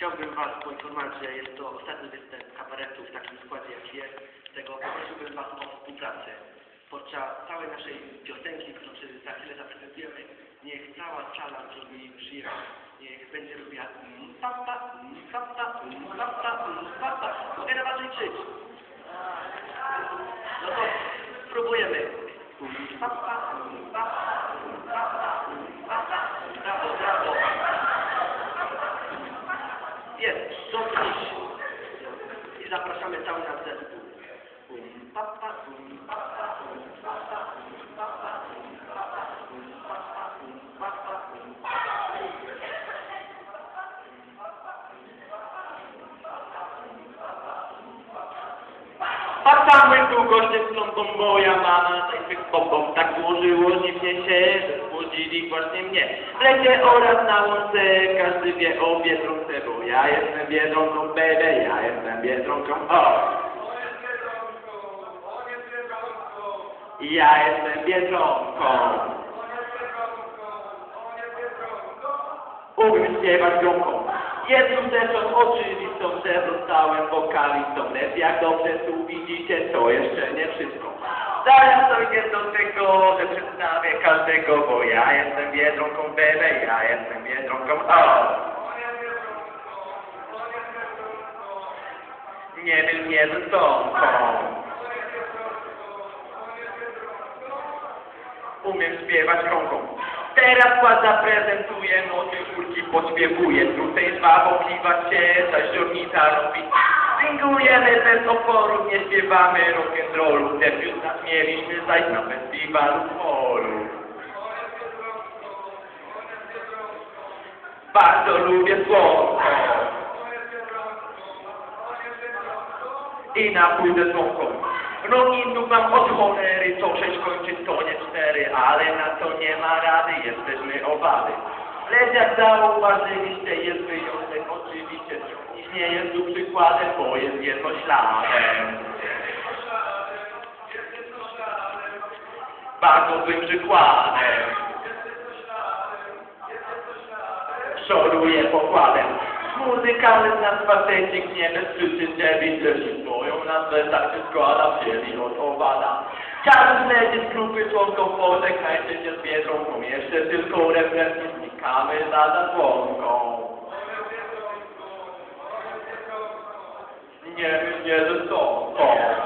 Chciałbym Was poinformować, że jest to ostatni występ kabaretu w takim składzie jak jest. Tego poprosiłbym Was o współpracę. Podczas całej naszej piosenki, którą za chwilę zaprezentujemy, niech cała sala zrobi przyjemność. Niech będzie robiła mm, papa, mm, papa. Mogę na Was liczyć. No to spróbujemy. Mm, Papa, mm, papa, zapraszamy cały nasz zespół. Um, papa, um, papa, um, papa, um, papa, um, papa, um, papa, um, papa, um, papa. Patrzały długo się stąd moja mama, najpierw bobą tak złożyło dziwnie się, że spłodzili właśnie mnie. W lecie oraz na łące, każdy wie o Biedronce, bo ja jestem Biedronką, baby, ja jestem Biedronką, o! Ja jestem Biedronką. Umiem śpiewać gromką. Jedną rzeczą oczywistą, że zostałem wokalistą. Lecz jak dobrze tu widzicie, to jeszcze nie wszystko. Zaraz dojdzie do tego, że przedstawię każdego, bo ja jestem Biedronką, baby, ja jestem Biedronką, o! Nie był Biedronką. Umiem śpiewać rąką. Teraz skład zaprezentuję, noty kulki podśpiewuję. Tutaj żwawokiwać się, zaściornica robi. Singujemy bez oporu, nie śpiewamy rock'n'rollu. Debiut nas mieliśmy zaś na festiwalu polu. Bardzo lubię słonko. I napój ze słonką. Nogi nóg mam od cholery, to sześć kończyć to nie cztery, ale na to nie ma rady, jesteśmy obawy. Jak zauważyliście, jest wyjątek, oczywiście nikt nie jest tu przykładem, bo jest jednośladem. Bardzo złym przykładem. Szoruję pokładem. Muzykalny z nas facecik nie bez przyczyn dziewić, że się swoją nazwę tak się składa, wzięli od owada. Każdy znajdzie z grupy członków, pożegnajcie się z Biedronką, jeszcze tylko refren znikamy za zasłonką. Nie, nie ze sąką.